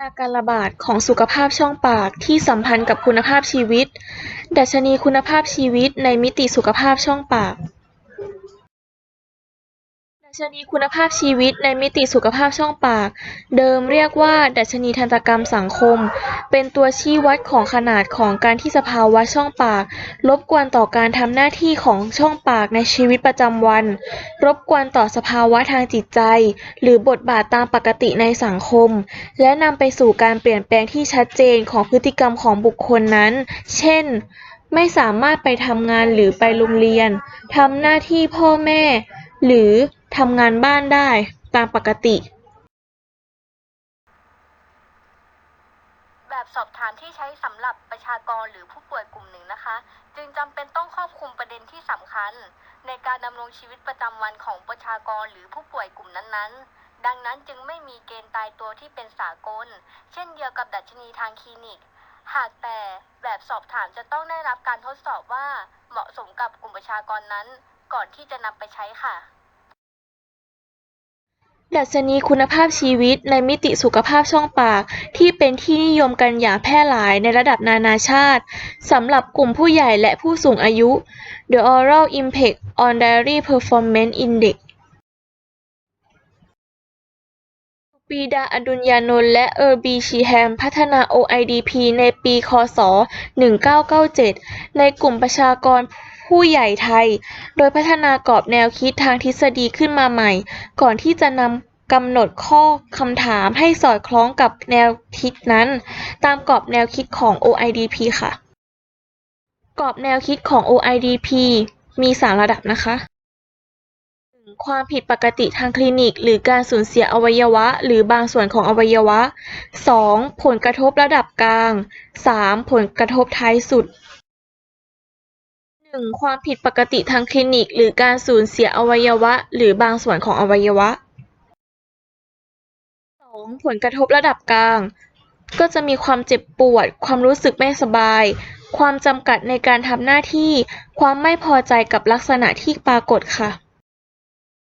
ยาการระบาดของสุขภาพช่องปากที่สัมพันธ์กับคุณภาพชีวิต ดัชนีคุณภาพชีวิตในมิติสุขภาพช่องปาก ดัชนีคุณภาพชีวิตในมิติสุขภาพช่องปาก เดิมเรียกว่า ดัชนีทันตกรรมสังคม เป็นตัวชี้วัดของขนาดของการที่สภาวะช่องปากรบกวนต่อการทำหน้าที่ของช่องปากในชีวิตประจำวัน รบกวนต่อสภาวะทางจิตใจ หรือบทบาทตามปกติในสังคม และนำไปสู่การเปลี่ยนแปลงที่ชัดเจนของพฤติกรรมของบุคคลนั้น เช่น ไม่สามารถไปทำงานหรือไปโรงเรียนทำหน้าที่พ่อแม่ หรือ ทำงานบ้านได้ตามปกติแบบสอบถามที่ใช้สำหรับประชากรหรือผู้ป่วยกลุ่มหนึ่งนะคะ จึงจำเป็นต้องครอบคลุมประเด็นที่สำคัญ ในการดำรงชีวิตประจำวันของประชากรหรือผู้ป่วยกลุ่มนั้นๆ ดังนั้นจึงไม่มีเกณฑ์ตายตัวที่เป็นสากล เช่นเดียวกับดัชนีทางคลินิก หากแต่แบบสอบถามจะต้องได้รับการทดสอบว่าเหมาะสมกับกลุ่มประชากรนั้น ก่อนที่จะนำไปใช้ค่ะ ดัชนีคุณภาพชีวิตในมิติสุขภาพช่องปาก ที่เป็นที่นิยมกันอย่างแพร่หลายในระดับนานาชาติสำหรับกลุ่มผู้ใหญ่และผู้สูงอายุ The Oral Impact on Dairy Performance Index ปีดาอดุลยานนท์และเออร์บีชีแฮมพัฒนา OIDP ในปี ค.ศ.1997 ในกลุ่มประชากร ผู้ใหญ่ไทย โดยพัฒนากรอบแนวคิดทางทฤษฎีขึ้นมาใหม่ ก่อนที่จะนำกำหนดข้อคำถามให้สอดคล้องกับแนวคิดนั้น ตามกรอบแนวคิดของ OIDP ค่ะ กรอบแนวคิดของ OIDP มี 3 ระดับนะคะ 1. ความผิดปกติทางคลินิก หรือการสูญเสียอวัยวะ หรือบางส่วนของอวัยวะ 2. ผลกระทบระดับกลาง 3. ผลกระทบท้ายสุด 1. ความผิดปกติทางคลินิก หรือการสูญเสียอวัยวะ หรือบางส่วนของอวัยวะ 2. ผลกระทบระดับกลาง ก็จะมีความเจ็บปวด ความรู้สึกไม่สบาย ความจำกัดในการทำหน้าที่ ความไม่พอใจกับลักษณะที่ปรากฏค่ะ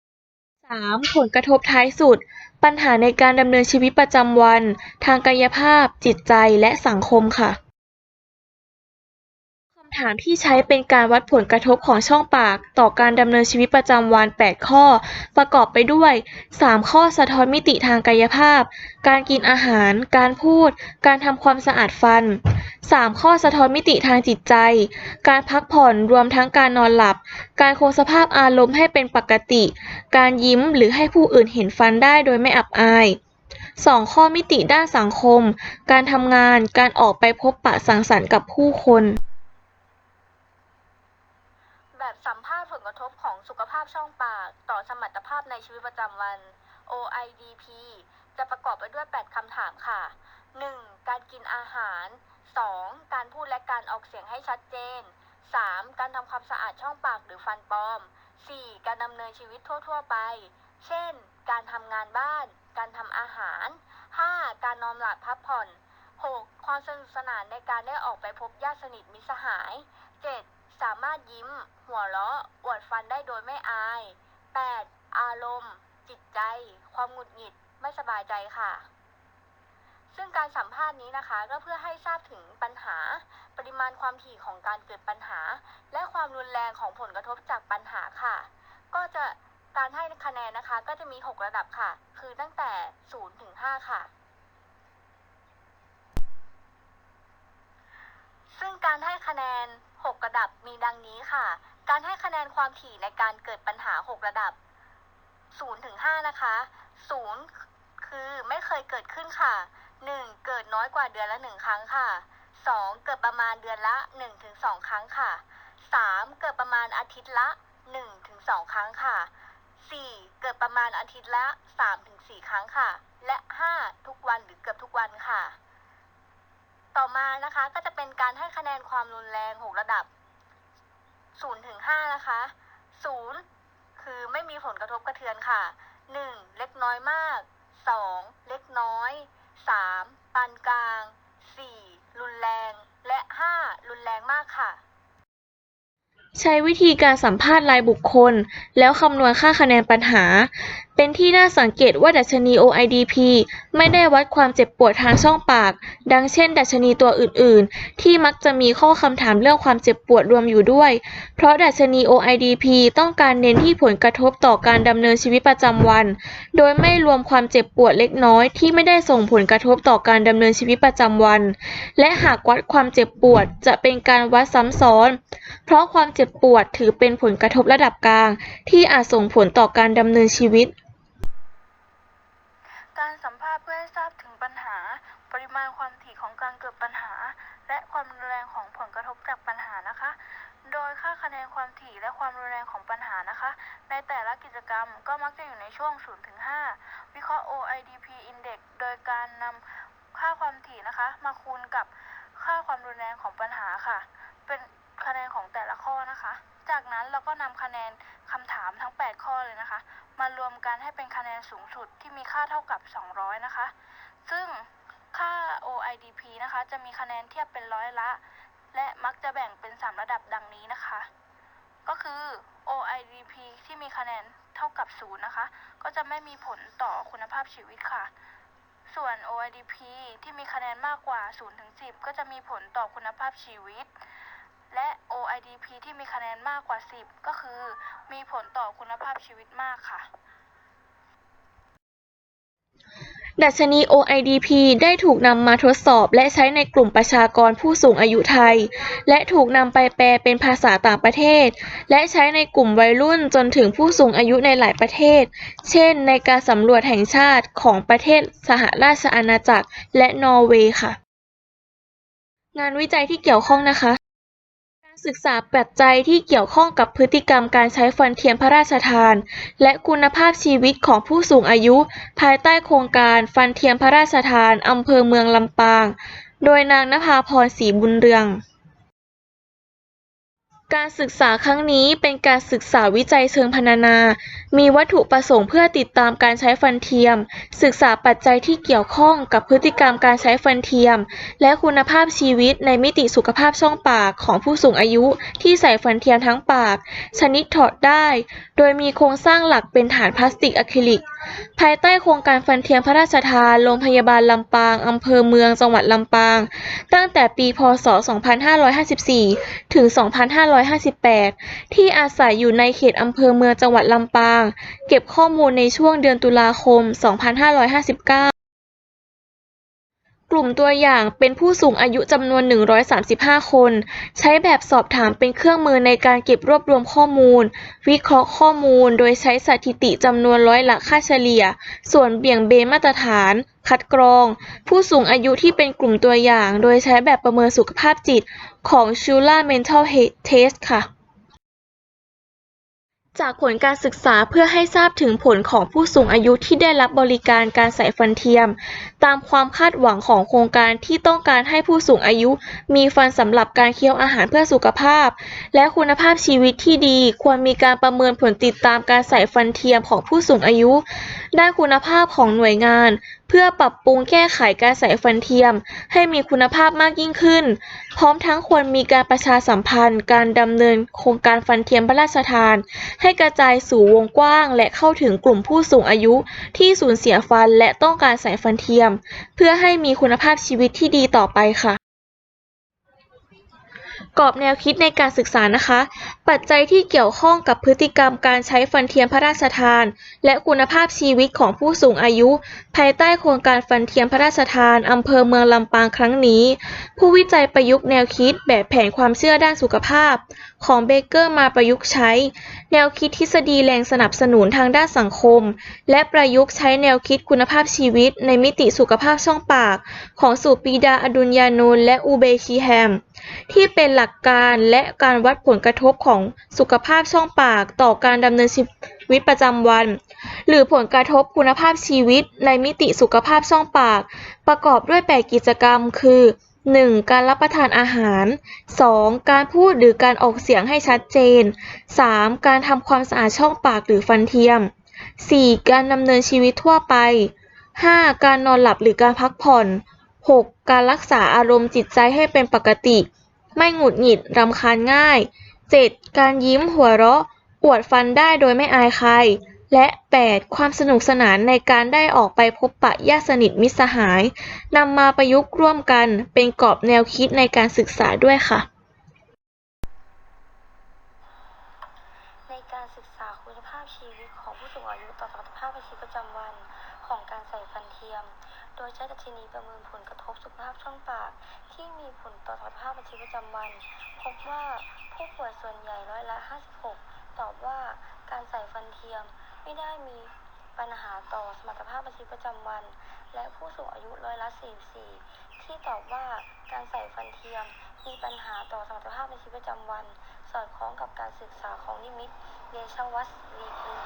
3. ผลกระทบท้ายสุด ปัญหาในการดำเนินชีวิตประจำวัน ทางกายภาพ จิตใจและสังคมค่ะ คำถามที่ใช้เป็นการวัดผลกระทบของช่องปาก ต่อการดำเนินชีวิตประจำวัน 8 ข้อ ประกอบไปด้วย 3 ข้อสะท้อนมิติทางกายภาพ การกินอาหาร การพูด การทำความสะอาดฟัน 3 ข้อสะท้อนมิติทางจิตใจ การพักผ่อนรวมทั้งการนอนหลับ การคงสภาพอารมณ์ให้เป็นปกติ การยิ้มหรือให้ผู้อื่นเห็นฟันได้โดยไม่อับอาย2ข้อมิติด้านสังคม การทำงาน การออกไปพบปะสังสรรค์กับผู้คน แบบสัมภาษณ์ผลกระทบของสุขภาพช่องปาก ต่อสมรรถภาพในชีวิตประจำวัน OIDP จะประกอบไปด้วย 8 คำถามค่ะ 1. การกินอาหาร 2. การพูดและการออกเสียงให้ชัดเจน 3. การทำความสะอาดช่องปากหรือฟันปลอม 4. การดำเนินชีวิตทั่ว ๆ ไป เช่น การทำงานบ้าน การทำอาหาร 5. การนอนหลับพักผ่อน 6. ความสนุกสนานในการได้ออกไปพบญาติสนิทมิตรสหาย 7. สามารถยิ้ม หัวเราะอวดฟันได้โดยไม่อาย 8. อารมณ์ จิตใจ ความหงุดหงิด ไม่สบายใจค่ะ ซึ่งการสัมภาษณ์นี้นะคะก็เพื่อให้ทราบถึงปัญหา ปริมาณความถี่ของการเกิดปัญหา และความรุนแรงของผลกระทบจากปัญหาค่ะ ก็จะการให้คะแนนนะคะก็จะมี 6 ระดับค่ะ คือตั้งแต่ 0 ถึง 5 ค่ะ ซึ่งการให้คะแนน 6 ระดับมีดังนี้ค่ะ การให้คะแนนความถี่ในการเกิดปัญหา 6 ระดับ 0 ถึง 5 นะคะ 0 คือไม่เคยเกิดขึ้นค่ะ 1. เกิดน้อยกว่าเดือนละ 1 ครั้งค่ะ 2. เกิดประมาณเดือนละ1ถึง2ครั้งค่ะ 3. เกิดประมาณอาทิตย์ละ1ถึง2ครั้งค่ะ 4. เกิดประมาณอาทิตย์ละ3ถึง4ครั้งค่ะ และ 5 ทุกวันหรือเกือบทุกวันค่ะ ต่อมานะคะก็จะเป็นการให้คะแนนความรุนแรง6ระดับ0ถึง5นะคะ0คือไม่มีผลกระทบกระเทือนค่ะ 1. เล็กน้อยมาก 2. เล็กน้อย 3. ปานกลาง 4. รุนแรง และ 5. รุนแรงมากค่ะ ใช้วิธีการสัมภาษณ์รายบุคคล แล้วคำนวณค่าคะแนนปัญหาเป็นที่น่าสังเกตว่าดัชนี OIDP ไม่ได้วัดความเจ็บปวดทางช่องปาก ดังเช่น ดัชนีตัวอื่น ๆ ที่มักจะมีข้อคำถามเรื่องความเจ็บปวดรวมอยู่ด้วย เพราะดัชนี OIDP ต้องการเน้นที่ผลกระทบต่อการดำเนินชีวิตประจำวัน โดยไม่รวมความเจ็บปวดเล็กน้อยที่ไม่ได้ส่งผลกระทบต่อการดำเนินชีวิตประจำวัน และหากวัดความเจ็บปวดจะเป็นการวัดซ้ำซ้อน เพราะความเจ็บปวดถือเป็นผลกระทบระดับกลาง ที่อาจส่งผลต่อการดำเนินชีวิต การสัมภาษณ์เพื่อให้ทราบถึงปัญหา ปริ มาณความถี่ของการเกิดปัญหา และความรุนแรงของผลกระทบจากปัญหานะคะ โดยค่าคะแนนความถี่และความรุนแรงของปัญหานะคะ ในแต่ละกิจกรรมก็มักจะอยู่ในช่วง 0 ถึง 5 วิเคราะห์ OIDP Index โดยการนำค่าความถี่นะคะ มาคูณกับค่าความรุนแรงของปัญหาค่ะ เป็นคะแนนของแต่ละข้อนะคะ จากนั้นเราก็นำคะแนนคำถามทั้ง 8 ข้อเลยนะคะ มารวมกันให้เป็นคะแนนสูงสุดที่มีค่าเท่ากับ 200 นะคะ ซึ่ง ค่า OIDP นะคะ จะมีคะแนนเทียบเป็นร้อยละ และมักจะแบ่งเป็น 3 ระดับดังนี้นะคะ ก็คือ OIDP ที่มีคะแนนเท่ากับ0นะคะ ก็จะไม่มีผลต่อคุณภาพชีวิตค่ะ ส่วน OIDP ที่มีคะแนนมากกว่า0ถึง10 ก็จะมีผลต่อคุณภาพชีวิต และ OIDP ที่มีคะแนนมากกว่า 10 ก็คือ มีผลต่อคุณภาพชีวิตมากค่ะ ดัชนี OIDP ได้ถูกนำมาทดสอบและใช้ในกลุ่มประชากรผู้สูงอายุไทย และถูกนำไปแปลเป็นภาษาต่างประเทศ และใช้ในกลุ่มวัยรุ่นจนถึงผู้สูงอายุในหลายประเทศ เช่น ในการสำรวจแห่งชาติของประเทศสหราชอาณาจักรและนอร์เวย์ค่ะ งานวิจัยที่เกี่ยวข้องนะคะ ศึกษาปัจจัยที่เกี่ยวข้องกับพฤติกรรมการใช้ฟันเทียมพระราชทาน และคุณภาพชีวิตของผู้สูงอายุ ภายใต้โครงการฟันเทียมพระราชทาน อำเภอเมืองลำปาง โดยนางนภาพร ศรีบุญเรือง การศึกษาครั้งนี้เป็นการศึกษาวิจัยเชิงพรรณนา มีวัตถุประสงค์เพื่อติดตามการใช้ฟันเทียม ศึกษาปัจจัยที่เกี่ยวข้องกับพฤติกรรมการใช้ฟันเทียม และคุณภาพชีวิตในมิติสุขภาพช่องปากของผู้สูงอายุที่ใส่ฟันเทียมทั้งปาก ชนิดถอดได้ โดยมีโครงสร้างหลักเป็นฐานพลาสติกอะคริลิก ภายใต้โครงการฟันเทียมพระราชทาน โรงพยาบาลลำปาง อำเภอเมือง จังหวัดลำปาง ตั้งแต่ปี พศ 2554 ถึง 2558 ที่อาศัยอยู่ในเขตอำเภอเมือง จังหวัดลำปาง เก็บข้อมูลในช่วงเดือนตุลาคม 2559 กลุ่มตัวอย่างเป็นผู้สูงอายุจำนวน 135 คน ใช้แบบสอบถามเป็นเครื่องมือในการเก็บรวบรวมข้อมูล วิเคราะห์ข้อมูล โดยใช้สถิติจำนวนร้อยละค่าเฉลี่ย ส่วนเบี่ยงเบนมาตรฐาน คัดกรอง ผู้สูงอายุที่เป็นกลุ่มตัวอย่าง โดยใช้แบบประเมินสุขภาพจิตของ Shula Mental Health Test ค่ะ จากผลการศึกษาเพื่อให้ทราบถึงผลของผู้สูงอายุที่ได้รับบริการการใส่ฟันเทียม ตามความคาดหวังของโครงการที่ต้องการให้ผู้สูงอายุ มีฟันสำหรับการเคี้ยวอาหารเพื่อสุขภาพ และคุณภาพชีวิตที่ดี ควรมีการประเมินผลติดตามการใส่ฟันเทียมของผู้สูงอายุ ด้านคุณภาพของหน่วยงาน เพื่อปรับปรุงแก้ไขการใส่ฟันเทียม ให้มีคุณภาพมากยิ่งขึ้น พร้อมทั้งควรมีการประชาสัมพันธ์ การดำเนินโครงการฟันเทียมพระราชทานให้กระจายสู่วงกว้าง และเข้าถึงกลุ่มผู้สูงอายุที่สูญเสียฟันและต้องการใส่ฟันเทียม เพื่อให้มีคุณภาพชีวิตที่ดีต่อไปค่ะกรอบแนวคิดในการศึกษานะคะ ปัจจัยที่เกี่ยวข้องกับพฤติกรรมการใช้ฟันเทียมพระราชทาน และคุณภาพชีวิตของผู้สูงอายุ ภายใต้โครงการฟันเทียมพระราชทานอำเภอเมืองลำปางครั้งนี้ ผู้วิจัยประยุกต์แนวคิดแบบแผนความเชื่อด้านสุขภาพ ของเบเกอร์มาประยุกต์ใช้ แนวคิดทฤษฎีแรงสนับสนุนทางด้านสังคม และประยุกต์ใช้แนวคิดคุณภาพชีวิตในมิติสุขภาพช่องปาก ของสูปีดาอดุลยานนท์และอูเบชีแฮม ที่เป็นหลักการและการวัดผลกระทบของสุขภาพช่องปากต่อการดำเนินชีวิตประจำวัน หรือผลกระทบคุณภาพชีวิตในมิติสุขภาพช่องปาก ประกอบด้วย 8 กิจกรรม คือ 1. การรับประทานอาหาร 2. การพูดหรือการออกเสียงให้ชัดเจน 3. การทำความสะอาดช่องปากหรือฟันเทียม 4. การดำเนินชีวิตทั่วไป 5. การนอนหลับหรือการพักผ่อน 6. การรักษาอารมณ์จิตใจให้เป็นปกติ ไม่หงุดหงิดรำคาญง่าย 7. การยิ้มหัวเราะอวดฟันได้โดยไม่อายใคร และ 8. ความสนุกสนานในการได้ออกไปพบปะญาติสนิทมิตรสหายนำมาประยุกต์ร่วมกันเป็นกรอบแนวคิดในการศึกษาด้วยค่ะ ในการศึกษาคุณภาพชีวิตของผู้สูงอายุต่อสมรรถภาพชีวิตประจำวันของการใส่ฟันเทียม โดยใช้ดัชนีประเมินผลกระทบสุขภาพช่องปาก ที่มีผลต่อสมรรถภาพชีวิตประจำวัน พบว่าผู้ป่วยส่วนใหญ่ร้อยละ 56 ตอบว่าการใส่ฟันเทียม ไม่ได้มีปัญหาต่อสมรรถภาพในชีวิตประจำวัน และผู้สูงอายุร้อยละ44 ที่ตอบว่าการใส่ฟันเทียมมีปัญหาต่อสมรรถภาพในชีวิตประจำวัน สอดคล้องกับการศึกษาของนิมิตเดชวัตรีกุล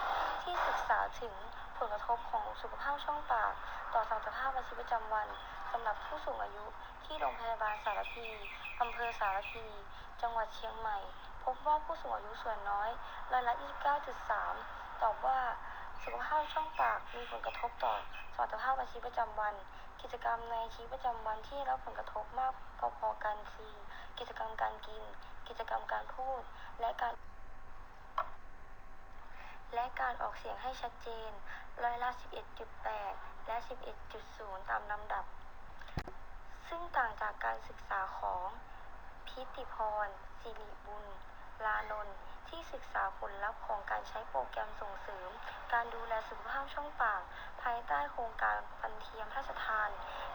ที่ศึกษาถึงผลกระทบของสุขภาพช่องปาก ต่อสมรรถภาพในชีวิตประจำวันสำหรับผู้สูงอายุที่โรงพยาบาลสารพีอำเภอสารพี จังหวัดเชียงใหม่ พบว่าผู้สูงอายุส่วนน้อยร้อยละ29.3 ตอบว่าสุขภาพช่องปากมีผลกระทบต่อสมรรถภาพในชีวิตประจำวัน กิจกรรมในชีวิตประจำวันที่รับผลกระทบมากพอๆกันคือกิจกรรมการกิน กิจกรรมการพูด และการ และการออกเสียงให้ชัดเจนร้อยละ 11.8 และ 11.0 ตามลำดับ ซึ่งต่างจากการศึกษาของพิติพรสิริบุญลานนท์ ที่ศึกษาผลลัพธ์ของการใช้โปรแกรมส่งเสริม การดูแลสุขภาพช่องปาก ภายใต้โครงการฟันเทียมพระราชทาน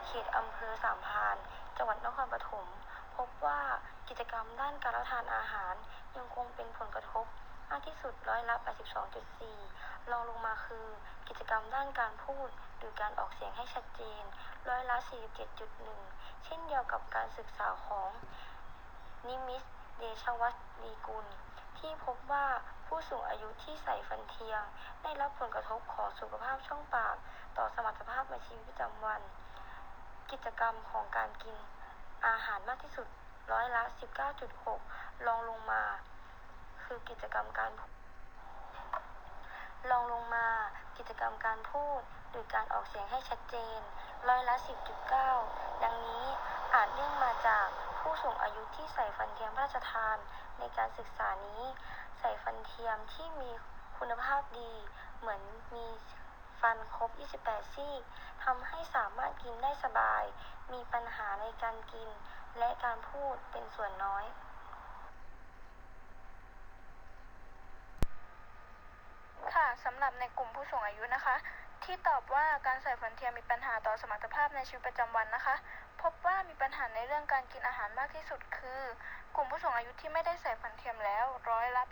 เขตอำเภอสามพาน จังหวัดนครปฐม พบว่ากิจกรรมด้านการรับประทานอาหาร ยังคงเป็นผลกระทบมากที่สุดร้อยละ 82.4 รองลงมาคือ กิจกรรมด้านการพูด หรือการออกเสียงให้ชัดเจน ร้อยละ 47.1 เช่นเดียวกับการศึกษาของนิมิตเดชวัตรีกุล ที่พบว่าผู้สูงอายุที่ใส่ฟันเทียม ได้รับผลกระทบของสุขภาพช่องปาก ต่อสมรรถภาพในชีวิตประจำวัน กิจกรรมของการกินอาหารมากที่สุดร้อยละ 19.6 รองลงมา คือกิจกรรมการรองลงมากิจกรรมการพูดหรือการออกเสียงให้ชัดเจน ร้อยละ 10.9 ดังนี้อาจเนื่องมาจาก ผู้สูงอายุที่ใส่ฟันเทียมพระราชทานในการศึกษานี้ ใส่ฟันเทียมที่มีคุณภาพดี เหมือนมีฟันครบ 28 ซี่ทำให้สามารถกินได้สบาย มีปัญหาในการกิน และการพูดเป็นส่วนน้อย ค่ะสำหรับในกลุ่มผู้สูงอายุนะคะ ที่ตอบว่าการใส่ฟันเทียมมีปัญหาต่อสมรรถภาพในชีวิตประจำวันนะคะ พบว่ามีปัญหาในเรื่องการกินอาหารมากที่สุดคือ กลุ่มผู้สูงอายุที่ไม่ได้ใส่ฟันเทียมแล้วร้อยละ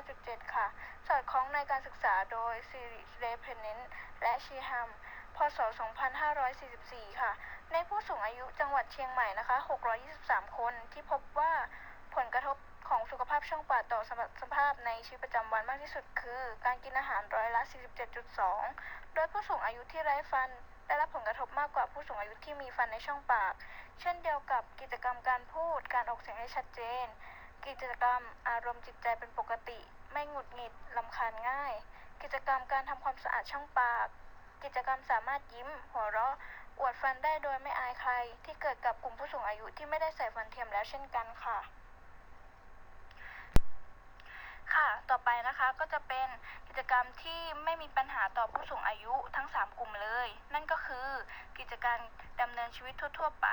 85.7 ค่ะ สอดคล้องในการศึกษาโดยซีรีเรเพเนนและชีฮัมพศ 2544 ค่ะ ในผู้สูงอายุจังหวัดเชียงใหม่นะคะ 623 คนที่พบว่าผลกระทบของสุขภาพช่องปากต่อสมรภาพในชีวิตประจำวันมากที่สุดคือ การกินอาหารร้อยละ 47.2 โดยผู้สูงอายุที่ไร้ฟัน ได้รับผลกระทบมากกว่าผู้สูงอายุที่มีฟันในช่องปาก เช่นเดียวกับกิจกรรมการพูด การออกเสียงให้ชัดเจน กิจกรรมอารมณ์จิตใจเป็นปกติ ไม่หงุดหงิดลำคาญง่าย กิจกรรมการทำความสะอาดช่องปาก กิจกรรมสามารถยิ้ม หัวเราะ อวดฟันได้โดยไม่อายใคร ที่เกิดกับกลุ่มผู้สูงอายุที่ไม่ได้ใส่ฟันเทียมแล้วเช่นกันค่ะค่ะ ต่อไปนะคะ ก็จะเป็นกิจกรรมที่ไม่มีปัญหาต่อผู้สูงอายุทั้ง 3 กลุ่มเลย นั่นก็คือ กิจการดำเนินชีวิตทั่ว ๆ ไป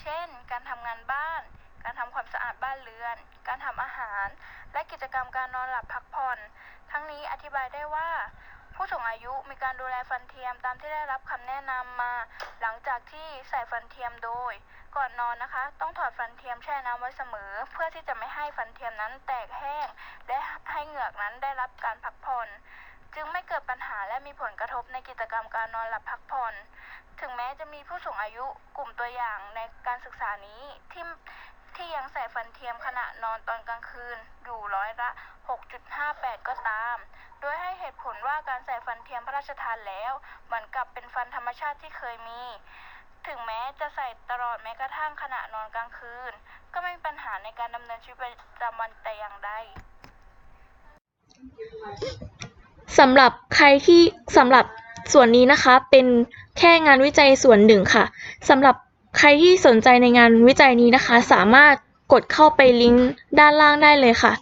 เช่น การทำงานบ้าน การทำความสะอาดบ้านเรือน การทำอาหาร และกิจกรรมการนอนหลับพักผ่อน ทั้งนี้อธิบายได้ว่าผู้สูงอายุมีการดูแลฟันเทียมตามที่ได้รับคำแนะนำมา หลังจากที่ใส่ฟันเทียมโดย ก่อนนอนนะคะ ต้องถอดฟันเทียมแช่น้ำไว้เสมอ เพื่อที่จะไม่ให้ฟันเทียมนั้นแตกแห้ง และให้เหงือกนั้นได้รับการพักผ่อนจึงไม่เกิดปัญหาและมีผลกระทบในกิจกรรมการนอนหลับพักผ่อน ถึงแม้จะมีผู้สูงอายุกลุ่มตัวอย่างในการศึกษานี้ที่ที่ยังใส่ฟันเทียมขณะนอนตอนกลางคืนอยู่ร้อยละ 6.58 ก็ตาม โดยให้เหตุผลว่าการใส่ฟันเทียมพระราชทานแล้ว เหมือนกับเป็นฟันธรรมชาติที่เคยมี ถึงแม้จะใส่ตลอดแม้กระทั่งขณะนอนกลางคืน ก็ไม่มีปัญหาในการดำเนินชีวิตประจำวันแต่อย่างใด สำหรับใครที่สำหรับส่วนนี้นะคะเป็นแค่งานวิจัยส่วนหนึ่งค่ะสำหรับใครที่สนใจในงานวิจัยนี้นะคะ สามารถกดเข้าไปลิงก์ด้านล่างได้เลยค่ะ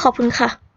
ขอบคุณค่ะ